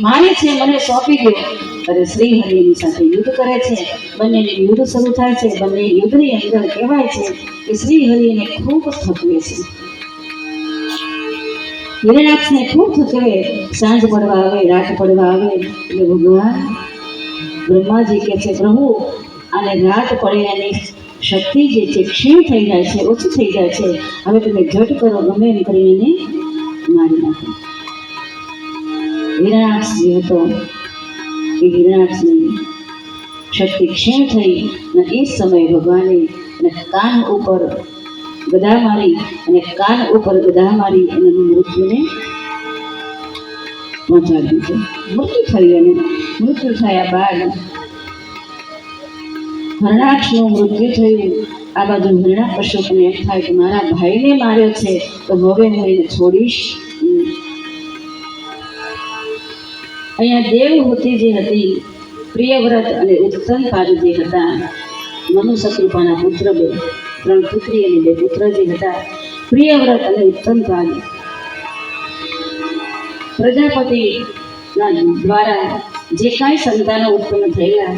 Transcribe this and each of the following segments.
મારી છે, મને સોંપી ગયો અરે શ્રી હરિની સાથે યુદ્ધ કરે છે, બંનેની યુદ્ધ શરૂ થાય છે, બંને યુદ્ધની અંદર કહેવાય છે કે શ્રી હરિને ખૂબ થકવે છે. હિરણાક્ષને ખૂબ થકવે સાંજ પડવા આવે, રાત પડવા આવે, એટલે ભગવાન બ્રહ્માજી કે છે, પ્રભુ અને રાત પડે એની શક્તિ જે છે, ક્ષીણ થઈ જાય છે, ઓછી થઈ જાય છે. હવે તમે ઝટ કરો, ગમે એમ કરીને મારી નાખો. હિરણાક્ષ જે હતો એ હિરણાક્ષની શક્તિ ક્ષીણ થઈ અને એ સમયે ભગવાને એને કાન ઉપર ગદા મારી અને કાન ઉપર ગદા મારી અને મૃત્યુને પહોંચાડી દીધું મૃત્યુ થયું અને મૃત્યુ થયા બાદ હરણાક્ષનું મૃત્યુ થયું. આ બાજુ હરણા પશુપને એમ થાય કે મારા ભાઈને માર્યો છે, તો હવે હું એને છોડીશ. અહીંયા દેવહૂતિ જે હતી, પ્રિયવ્રત અને ઉત્તનપાદ જે હતા, મનુષ્યકૃપાના પુત્ર બે, ત્રણ પુત્રી અને બે પુત્ર જે હતા, પ્રિયવ્રત અને ઉત્તનપાદ પ્રજાપતિના દ્વારા જે કાંઈ સંતાનો ઉત્પન્ન થયેલા,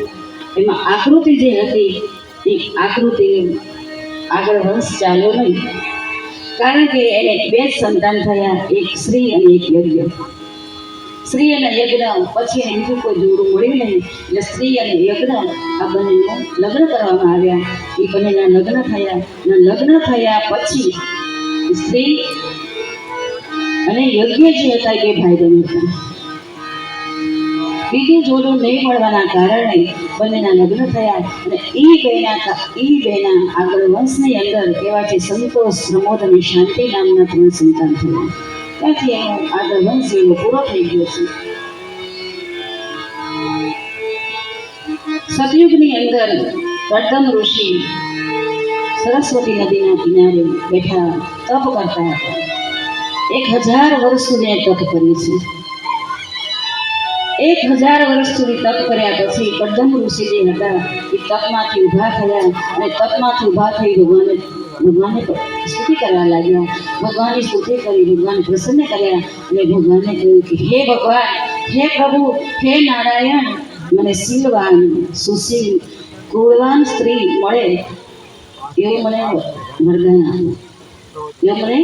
એમાં આકૃતિ જે હતી, એ આકૃતિ આગળ વંશ ચાલ્યો નહીં. કારણ કે એને બે સંતાન થયા, એક સ્ત્રી અને એક યજ્ઞ. સ્ત્રી અને યજ્ઞ, પછી એને બીજું કોઈ જોડું મળ્યું નહીં. એટલે સ્ત્રી અને યજ્ઞ, આ બંનેનું લગ્ન કરવામાં આવ્યા. એ બંનેના લગ્ન થયા. લગ્ન થયા પછી સ્ત્રી અને યજ્ઞ જે હતા એ ભાઈ બહેન હતા. બીજું જોડું નહીં મળવાના કારણે બંનેના લગ્ન થયા અને એ બેના એ બેના આગળ વંશની અંદર કહેવાય છે સંતોષ, પ્રમોદ અને શાંતિ નામના ત્રણ સંતાન થયા. ત્યાંથી આગળ વંશ એનો પૂરો થઈ ગયો છે સતયુગની અંદર કરદમ ઋષિ સરસ્વતી નદીના કિનારે બેઠા તપ કરતા હતા. એક હજાર વર્ષ સુધી તપ કરી છે. એક હજાર વર્ષ સુધી તપ કર્યા પછી કરદમ ઋષિ જે હતા, એ તપમાંથી ઊભા થયા અને તપમાંથી ઊભા થઈ ભગવાને ભગવાનને સ્તુતિ કરવા લાગ્યા ભગવાનની સ્તુતિ કરી ભગવાન પ્રસન્ન કર્યા અને ભગવાનને કહ્યું કે હે ભગવાન હે પ્રભુ હે નારાયણ મને શીલવાન સુશીલ કુળવાન સ્ત્રી મળે એવું મને વરદાન આપો એવું મને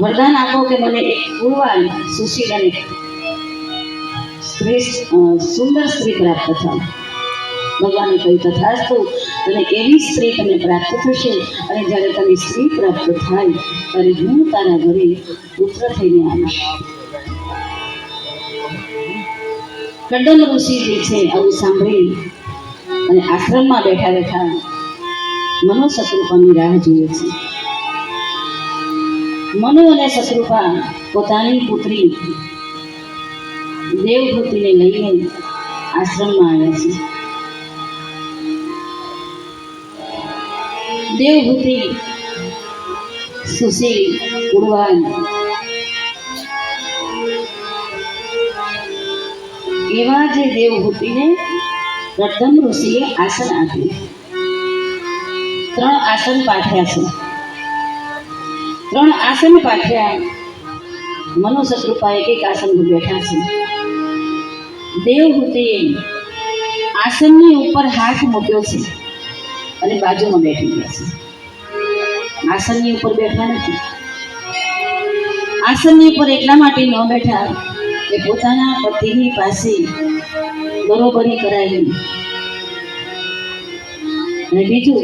વરદાન આપો કે મને એક કુળવાન સુશીલ અને સ્ત્રી અ, સુંદર સ્ત્રી પ્રાપ્ત થાય ભગવાને કહ્યું, તથાસ્તુ અને એવી સ્ત્રી તને પ્રાપ્ત થશે? અને જ્યારે તને સ્ત્રી પ્રાપ્ત થાય, ત્યારે હું તારા ઘરે પુત્ર થઈને આવીશ. કંડલ ઋષિ છે, આવું સાંભળી અને આશ્રમમાં બેઠા બેઠા મનોશત્રુપાની રાહ જુએ છે. મનુ અને શત્રુપા પોતાની પુત્રી દેવભૂતિને લઈને આશ્રમમાં આવ્યા છે. દેવભૂતિ સુશીલ કુરવાન એવા જે દેવભૂતિને પ્રથમ ઋષિએ આસન આપ્યું ત્રણ આસન પાઠ્યા છે ત્રણ આસન પાઠ્યા મનુષ્ય કૃપા એક આસન બેઠા છે દેવભૂતિએ આસનની ઉપર હાથ મૂક્યો છે અને બાજુમાં બેઠી ગયા છે. આસનની ઉપર બેઠા નથી. આસનની ઉપર એટલા માટે ન બેઠા કે પોતાના પતિની પાસે બરોબરી કરાવી અને બીજું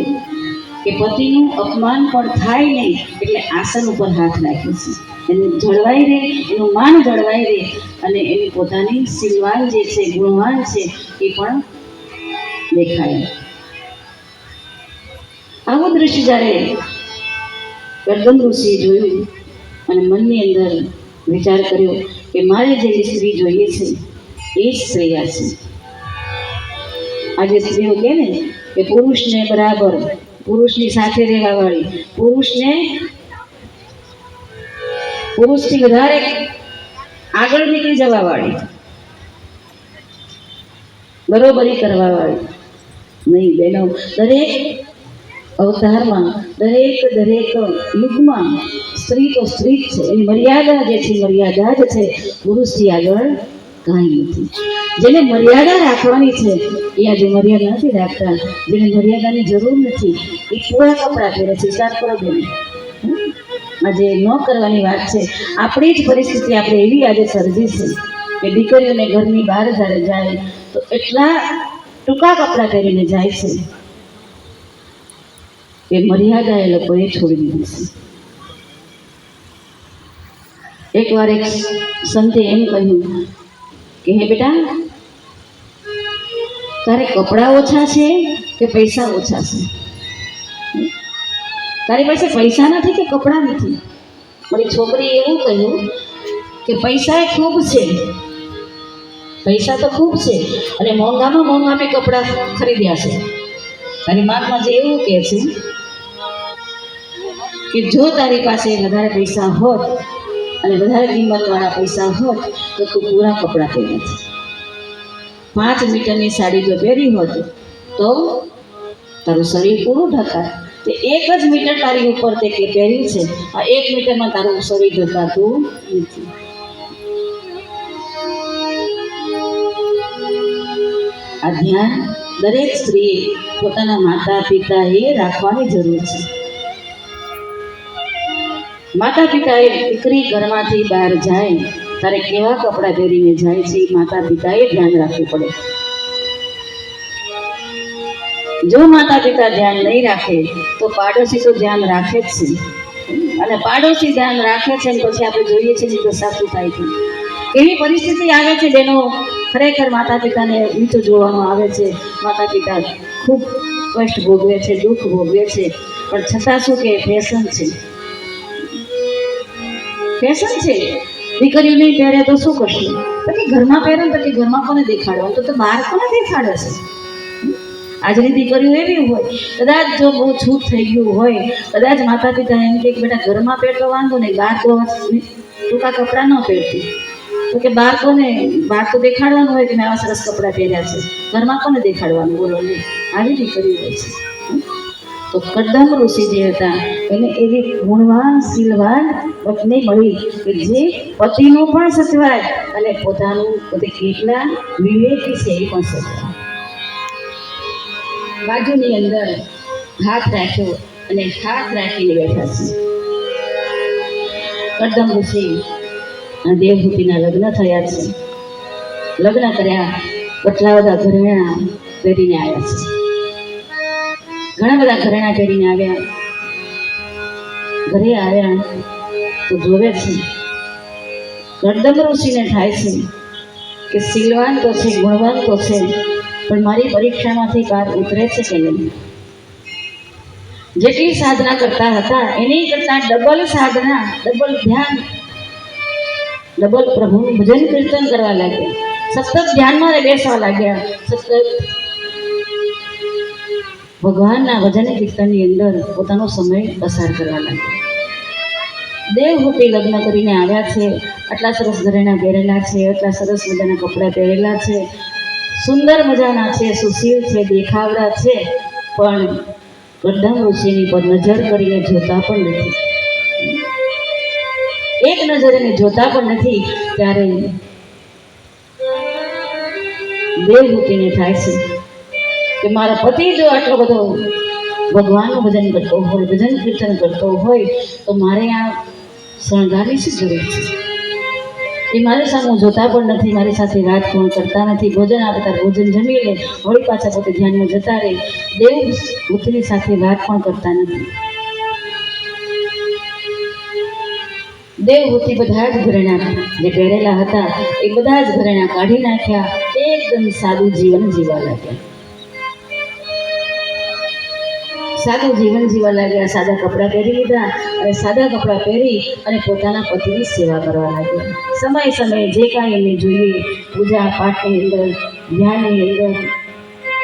કે પતિનું અપમાન પણ થાય નહીં એટલે આસન ઉપર હાથ રાખે છે. એનું જળવાઈ રહે, એનું માન જળવાઈ રહે અને એની પોતાની સિલવાન જે છે, ગુણવાન છે, એ પણ દેખાય. આવું દ્રશ્ય જ્યારે ગર્દન ઋષિએ જોયું અને મનની અંદર વિચાર કર્યો કે મારે જેવી સ્ત્રી જોઈએ છે, એ જ શ્રેયા છે. આજે સ્ત્રીઓ કહે ને કે પુરુષને બરાબર, પુરુષની સાથે રહેવા વાળી પુરુષને પુરુષથી વધારે આગળ નીકળી જવાવાળી, બરોબરી કરવાવાળી નહીં, બહેનો, દરેક અવતારમાં દરેક દરેક યુગમાં સ્ત્રી તો સ્ત્રી જ છે. એની મર્યાદા જે છે મર્યાદા જ છે. પુરુષથી આગળ કાંઈ નથી. જેને મર્યાદા રાખવાની છે, એ આજે મર્યાદા નથી રાખતા. જેને મર્યાદાની જરૂર નથી, એ પૂરા કપડાં પહેરે છે સાત કરો બેન આજે ન કરવાની વાત છે. આપણી જ પરિસ્થિતિ આપણે એવી આજે સર્જી છે કે દીકરીઓને ઘરની બહાર જ્યારે જાય, તો એટલા ટૂંકા કપડાં પહેરીને જાય છે. કે મર્યાદા એ લોકોએ છોડી દીધી છે. એકવાર એક સંતે એમ કહ્યું કે, હે બેટા, તારે કપડાં ઓછા છે કે પૈસા ઓછા છે? તારી પાસે પૈસા નથી કે કપડાં નથી? મારી છોકરીએ એવું કહ્યું કે, પૈસા એ ખૂબ છે. પૈસા તો ખૂબ છે, અને મોંઘામાં મોંઘા મેં કપડાં ખરીદ્યા છે. તારી માતમાં જે એવું કહે છે કે જો તારી પાસે વધારે પૈસા હોત અને વધારે કિંમતવાળા પૈસા હોત, તો તું પૂરા કપડાં પહેરે છે પાંચ મીટરની સાડી જો પહેરી હોત, તો તારું શરીર પૂરું ઢકાય તે એક જ મીટર તારી ઉપર તે કે પહેર્યું છે, આ એક મીટરમાં તારું શરીર ઢકાતું નથી. આ ધ્યાન દરેક સ્ત્રીએ પોતાના માતા પિતાએ રાખવાની જરૂર છે. માતા પિતાએ દીકરી ઘરમાંથી બહાર જાય, ત્યારે કેવા કપડાં પહેરીને જાય છે માતા પિતાએ ધ્યાન રાખવું પડે. જો માતા પિતા ધ્યાન નહીં રાખે, તો પાડોશી તો ધ્યાન રાખે જ છે. અને પાડોશી ધ્યાન રાખે છે પછી આપણે જોઈએ છીએ તો સાચું થાય છે. એવી પરિસ્થિતિ આવે છે જેનો ખરેખર માતા પિતાને નીચો જોવામાં આવે છે. માતા પિતા ખૂબ કષ્ટ ભોગવે છે, દુઃખ ભોગવે છે. પણ છતાં શું કે ફેશન છે. ફેશન છે. દીકરીઓ નહીં પહેરે તો શું કરશે? પછી ઘરમાં પહેરે તો કે ઘરમાં કોને દેખાડો? તો તો બહાર કોને દેખાડે છે? આજની દીકરીઓ એવી હોય. કદાચ જો બહુ છૂટ થઈ ગયું હોય, કદાચ માતા પિતા એમ કે બેટા ઘરમાં પહેરતો વાંધો નહીં બહાર તો ટૂંકા કપડાં ન પહેરતી? તો કે બહાર કોને? બહાર તો દેખાડવાનું હોય કે મેં આવા સરસ કપડાં પહેર્યા છે. ઘરમાં કોને દેખાડવાનું? બોલો નહીં આવી દીકરીઓ હોય છે. તો કદમ ઋષિ જે હતા, એને એવી ગુણવાન, શીલવાન પત્ની મળી કે જે પતિનું પણ સચવાય અને પોતાનું પોતે કેટલા વિવેકી છે એ પણ સચવાય બાજુની અંદર હાથ રાખ્યો અને હાથ રાખીને બેઠા છે. કદમ ઋષિ દેવભૂતિના લગ્ન થયા છે. લગ્ન કર્યા કેટલા બધા ઘરેણા પહેરીને આવ્યા છે. ઘણા બધા ઘરેણા પહેરીને આવ્યા. ઘરે આવ્યા તો જોવે છે કરદમ ઋષિને થાય છે કે શીલવાન તો છે, ગુણવાન તો છે, પણ મારી પરીક્ષામાંથી કાર ઉતરે છે કે નહીં? જેટલી સાધના કરતા હતા, એની કરતા ડબલ સાધના, ડબલ ધ્યાન, ડબલ પ્રભુનું ભજન કીર્તન કરવા લાગ્યા. સતત ધ્યાનમાં બેસવા લાગ્યા. સતત ભગવાનના ભજન કીર્તનની અંદર પોતાનો સમય પસાર કરવા લાગ્યો. દેવરૂપી લગ્ન કરીને આવ્યા છે, આટલા સરસ ઘરેણા પહેરેલા છે, આટલા સરસ મજાના કપડાં પહેરેલા છે, સુંદર મજાના છે, સુશીલ છે, દેખાવડા છે, પણ કદમ ઋષિની પર નજર કરીને જોતા પણ નથી. એક નજર એને જોતા પણ નથી, ત્યારે દેવહૂતિને થાય છે. કે મારા પતિ જો આટલો બધો ભગવાનનું ભજન કરતો હોય, ભજન કીર્તન કરતો હોય, તો મારે આ શણગારની શું જરૂર છે? એ મારી સામે જોતા પણ નથી, મારી સાથે વાત પણ કરતા નથી, ભોજન આપતા ભોજન જમી લે, વળી પાછા પોતે ધ્યાનમાં જતા રહે, દેવ પુત્રી સાથે વાત પણ કરતા નથી. દેવભૂતિ બધા જ ઘરેણા જે પહેરેલા હતા, એ બધા જ ઘરેણા કાઢી નાખ્યા, એકદમ સાદું જીવન જીવવા લાગ્યા. સાદું જીવન જીવવા લાગ્યા, સાદા કપડાં પહેરી લીધા અને સાદા કપડાં પહેરી અને પોતાના પતિની સેવા કરવા લાગ્યા. સમય સમયે જે કાંઈ એમને જોઈએ, પૂજા પાઠની અંદર, ધ્યાનની અંદર,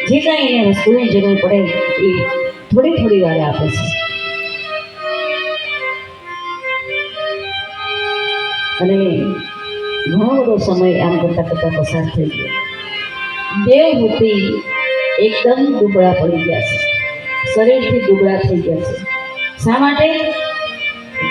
જે કાંઈ એને વસ્તુની જરૂર પડે એ થોડી થોડી વાર આપે છે. અને ઘણો બધો સમય આમ કરતાં કરતાં પસાર થઈ ગયો. દેવહૂતિ એકદમ દુબળા પડી ગયા છે. શરીરથી દુબળા થઈ ગયા છે. શા માટે?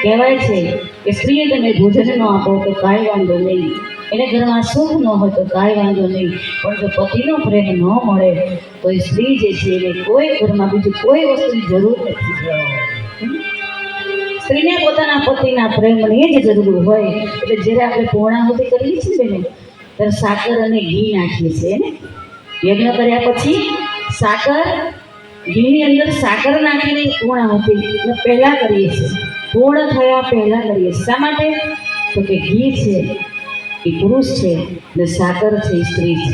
કહેવાય છે કે સ્ત્રીએ તમે ભોજન ન આપો તો કાંઈ વાંધો નહીં. એને ઘરમાં સુખ ન હોય તો કાંઈ વાંધો નહીં. પણ જો પતિનો પ્રેમ ન મળે, તો એ સ્ત્રી જે છે એને કોઈ ઘરમાં બીજું કોઈ વસ્તુની જરૂર નથી. સ્ત્રીને પોતાના પતિના પ્રેમની જ જરૂર હોય, એટલે જ્યારે આપણે પૂર્ણાહુતિ કરીએ છીએ ને ત્યારે સાકર અને ઘી નાખીએ છીએ ને? યજ્ઞ કર્યા પછી સાકર ઘીની અંદર સાકર નાખીને પૂર્ણાહુતિ એટલે પહેલાં કરીએ છીએ. પૂર્ણ થયા પહેલાં કરીએ શા માટે? તો કે ઘી છે, એ પુરુષ છે, ને સાકર છે, એ સ્ત્રી છે.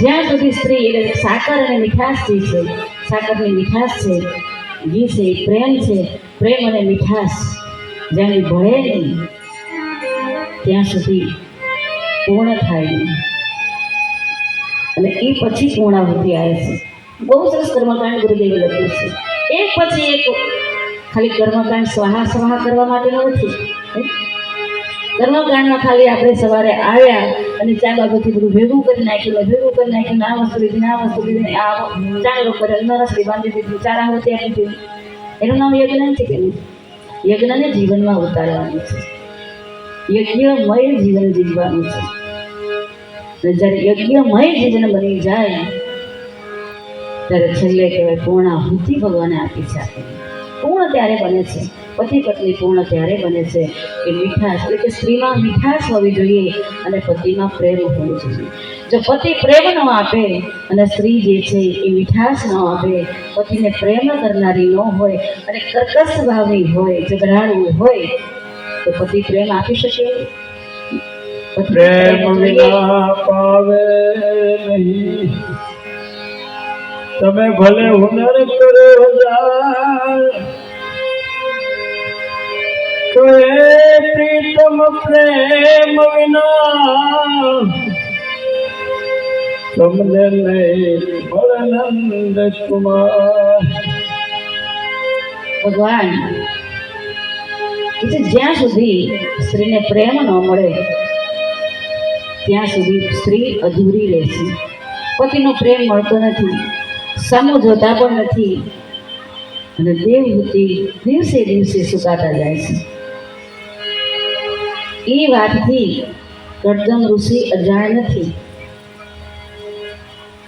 જ્યાં સુધી સ્ત્રી, એટલે સાકર અને મીઠાશ જે છે, સાકરની મીઠાશ છે, ઘી છે, એ પ્રેમ છે. પ્રેમ અને મીઠાશ જ્યાં એ ભળે નહીં, ત્યાં સુધી પૂર્ણ થાય નહીં. અને એ પછી પૂર્ણાહુતિ આવે છે. બહુ સરસ કર્મકાંડ ગુરુદેવે લખ્યું છે. એક પછી એક ખાલી કર્મકાંડ સ્વાહા સ્વાહા કરવા માટે નથી? કર્મકાંડમાં ખાલી આપણે સવારે આવ્યા અને ચા બાબતથી બધું ભેગું કરી નાખ્યું ભેગું કરી નાખ્યું આ વસ્તુ લીધી આ વસ્તુ લીધી, આ ચાર કરે નરસરી બાંધી દીધી, ચારા હોતી આપી દીધી. એનું નામ યજ્ઞ નથી કે યજ્ઞને જીવનમાં ઉતારવાનું છે. યજ્ઞમય જીવન જીવવાનું છે. જ્યારે યજ્ઞમય જીવન બની જાય ત્યારે છેલ્લે કહેવાય પૂર્ણાહુતિ ભગવાને આપી છે આપણને પૂર્ણ ત્યારે બને છે. પતિ પત્ની પૂર્ણ ત્યારે બને છે કે મીઠાશ એટલે કે સ્ત્રીમાં મીઠાશ હોવી જોઈએ અને પતિમાં પ્રેમ હોવો જોઈએ. જો પતિ પ્રેમ ન આપે અને સ્ત્રી જે છે એ મીઠાશ ન આપે પતિને પ્રેમ કરનારી ન હોય અને કર્કશ ભાવની હોય ઝઘડાળું હોય તો પતિ પ્રેમ આપી શકે? પ્રેમ વિના પાવે નહીં. તમે ભલે હુનર કરો પ્રીતમ પ્રેમ વિના તમને નહીં મળે કુમાર. ભગવાન જ્યાં સુધી સ્ત્રીને પ્રેમ ન મળે, ત્યાં સુધી સ્ત્રી અધૂરી રહેશે. પતિનો પ્રેમ મળતો નથી. સમૂહ જોતા પણ નથી. અને દેવભૂતિ દિવસે દિવસે સુકાતા જાય છે. એ વાતથી કરદમ ઋષિ અજાણ નથી.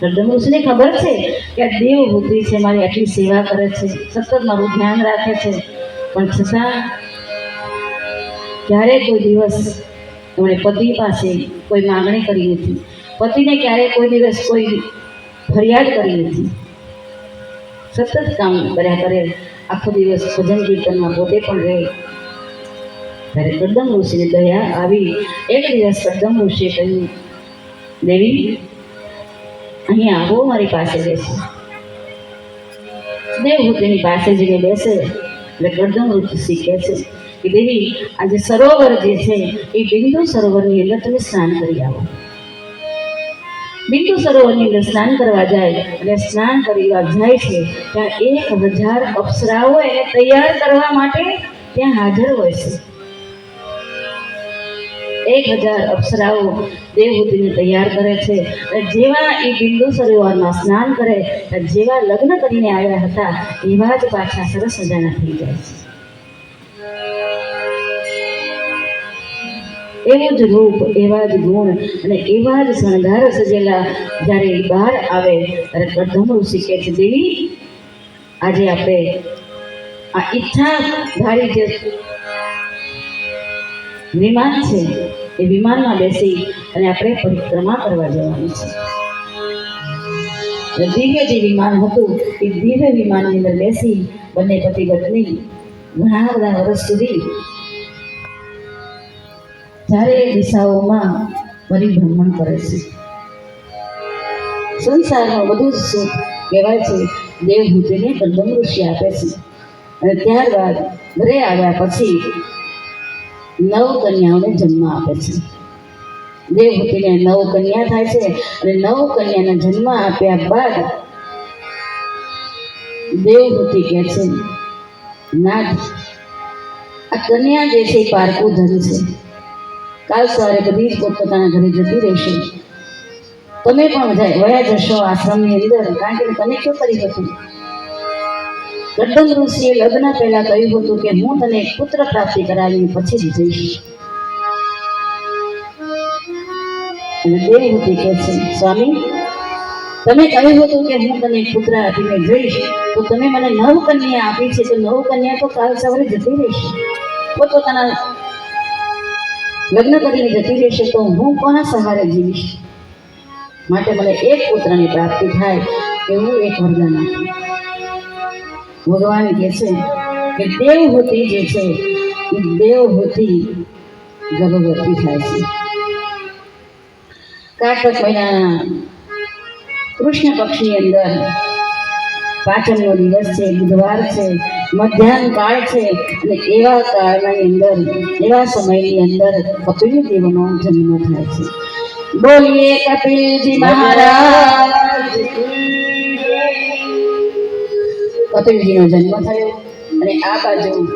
કરદમ ઋષિને ખબર છે કે આ દેવહૂતિ છે, મારી આટલી સેવા કરે છે, સતત મારું ધ્યાન રાખે છે. પણ છતાં ક્યારે કોઈ દિવસ એમણે પતિ પાસે કોઈ માગણી કરી નથી. પતિને ક્યારે કોઈ દિવસ કોઈ ફરિયાદ કરી નથી સતત કામ કર્યા કરે, આખો દિવસ ભજન કીર્તનમાં પોતે પણ રહે. ત્યારે કદમ ઋષિને દયા આવી. એક દિવસ કદમ ઋષિએ કહ્યું, દેવી, અહીંયા આવો મારી પાસે બેસો. તેની પાસે જઈને બેસે એટલે કરદમ ઋષિ કહે છે કે, દેવી, આજે સરોવર જે છે, એ બિંદુ સરોવરની અંદર તમે સ્નાન કરી આવો. બિંદુ સરોવરની અંદર સ્નાન કરવા જાય અને સ્નાન કરવા જાય છે, ત્યાં એક હજાર અપ્સરાઓ એને તૈયાર કરવા માટે ત્યાં હાજર હોય છે. એક હજાર અપ્સરાઓ દેવહૂતિને તૈયાર કરે છે જેવા એ બિંદુ સરોવરમાં સ્નાન કરે જેવા લગ્ન કરીને આવ્યા હતા, એવા જ પાછા સરસ મજાના થઈ જાય છે. એવું જ રૂપ, એવા જ ગુણ અને એવા જ શણગાર સજેલા જ્યારે એ બહાર આવે, ત્યારે કરધમ ઋષિ કહે છે, દેવી, આજે આપણે આ ઈચ્છા ધારી જે વિમાન છે, એ વિમાનમાં બેસી અને આપણે પરિક્રમા કરવા જવાનું છે. દિવ્ય જે વિમાન હતું, એ દિવ્ય વિમાનની અંદર બેસી, બંને પતિ પત્ની ઘણા બધા વર્ષ સુધી ચારે દિશાઓમાં પરિભ્રમણ કરે છે. સંસારમાં બધું જ સુખ કહેવાય છે. દેવભૂતિને કંદમ ઋષિ આપે છે. અને ત્યારબાદ ઘરે આવ્યા પછી નવ કન્યાઓને જન્મ આપે છે. દેવભૂતિને નવ કન્યા થાય છે અને નવ કન્યાને જન્મ આપ્યા બાદ દેવભૂતિ કહે છે, નાથ, આ કન્યા જે છે પારકું ધન છે. કાલ સવારે બધી પોતપોતાના ઘરે જતી રહેશે. તમે પણ વયા જશો આશ્રમની અંદર, કારણ કે તને શું કરી હતું? ગર્દન ઋષિએ લગ્ન પહેલા કહ્યું હતું કે હું તને પુત્ર પ્રાપ્તિ કરાવીને પછી જ જઈશ. અને દેવહૂતિ કહે છે, સ્વામી, તમે કહ્યું હતું કે હું તને પુત્ર આપીને જઈશ, તો તમે મને નવ કન્યા આપી છે, તો નવ કન્યા તો કાલ સવારે જતી રહેશે. પોતપોતાના લગ્ન કરીને જતી રહેશે તો હું કોના સહારે જીવીશ? માટે મને એક પુત્રની પ્રાપ્તિ થાય એવું એક વરદાન આપ્યું ભગવાન કહે છે કે દેવહૂતિ જે છે, એ દેવહૂતિ ગર્ભવતી થાય છે. કાર્તક મહિનાના કૃષ્ણ પક્ષની અંદર પાંચમનો દિવસ છે, બુધવાર છે, મધ્યાહન કાળ છે અને એવા કાળની અંદર, એવા સમયની અંદર કપિલ દેવનો જન્મ થાય છે. બોલીએ કપિલજી મહારાજ કપિલજીનો જન્મ થયો અને આ બાજુ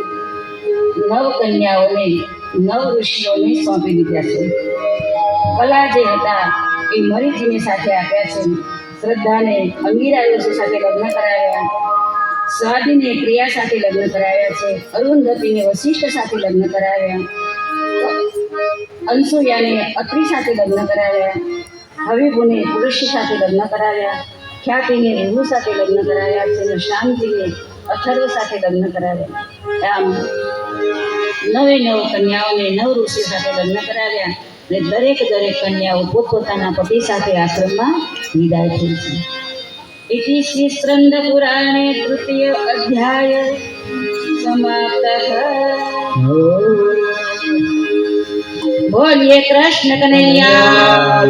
નવ કન્યાઓને નવ ઋષિઓને સોંપી દીધા છે. કલા જે હતા એ મરીજીની સાથે આપ્યા છે. શ્રદ્ધાને અંગીરા ઋષિ સાથે લગ્ન કરાવ્યા. સ્વાદીને પ્રિયા સાથે લગ્ન કરાવ્યા છે. અરુંધતીને વશિષ્ઠ સાથે લગ્ન કરાવ્યા. અનસુયાને અત્રિ સાથે લગ્ન કરાવ્યા. હવિભુને પુરુષ સાથે લગ્ન કરાવ્યા. ખ્યાતિને રેહુ સાથે લગ્ન કરાવ્યા. છે અને શાંતિને અથર્વ સાથે લગ્ન કરાવ્યા. આમ નવે નવ કન્યાઓને નવ ઋષિ સાથે લગ્ન કરાવ્યા. અને દરેક દરેક કન્યાઓ પોતપોતાના પતિ સાથે આશ્રમમાં વિદાય થઈ છે ઇતિ શ્રી સ્કંદ પુરાણે તૃતીય અધ્યાય સમાપ્ત બોલીએ કૃષ્ણ કનૈયા